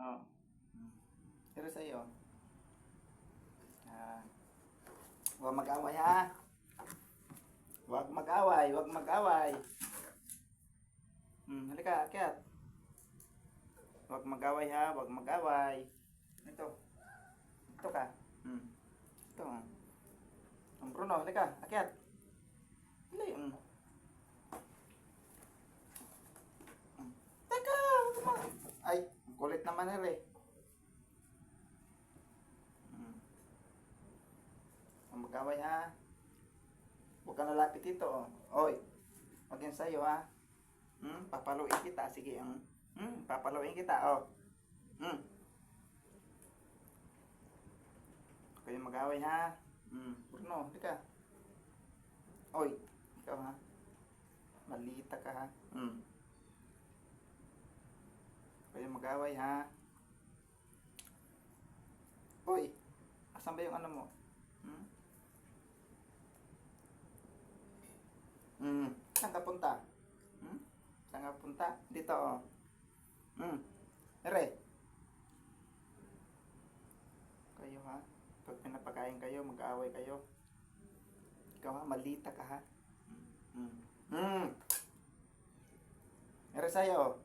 Oh. Pero sa'yo. Ah. Huwag mag-away ha. Huwag mag-away, huwag mag-away. Hmm, halika, akyat. Huwag mag-away ha, huwag mag-away. Ito. Ito ka. Hmm. Ito. Ang Bruno, halika, akyat. Ang kulit naman nila eh. Hmm. Huwag mag-away ha. Huwag ka nalapit dito. Oh. Oy, wag yan sa'yo ha. Hmm, papaluin kita. Sige, ang hmm, papaluin kita. Oh. Hmm. Huwag kayong mag-away ha. Hmm, Bruno, hindi ka. Oy, ikaw ha. Malita ka ha. Hmm. Kayong mag-away ha. Oy, asan ba yung ano mo? Hmm? Hmm, saan ka punta? Hmm? Saan ka punta? Dito, oh. Hmm. Ere. Kayo, ha? Pag pinapakain kayo, mag-aaway kayo. Ikaw, ha? Malita ka, ha? Hmm. Hmm. Ere sa'yo.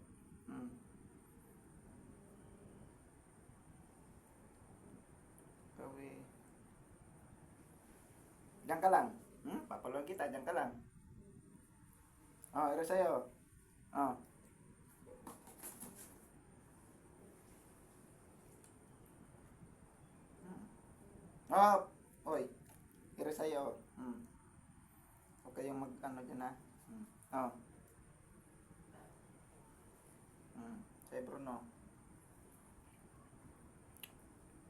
Hmm. Ikaw, eh. Diyan ka lang. Hmm? Papaluan kita, diyan ka lang. Oh, ere sa'yo. Oh. Oh, oy. Ere sa'yo. Hmm. Huwag kayong mag, ano dyan ha. Hmm. Oh. Hmm. Sa'yo Bruno.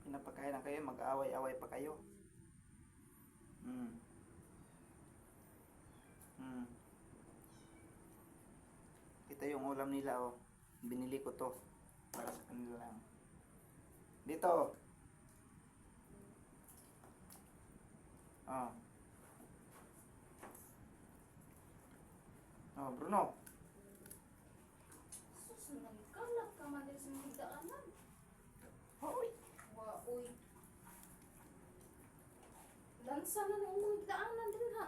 Pinapakain na kayo, mag-away-away pa kayo. Hmm. Hmm. Ito yung ulam nila, oh. Binili ko to. Para sa kanila lang. Dito. Oh. Oh, Bruno. Uy. Lansa na ng mga daanan din ha.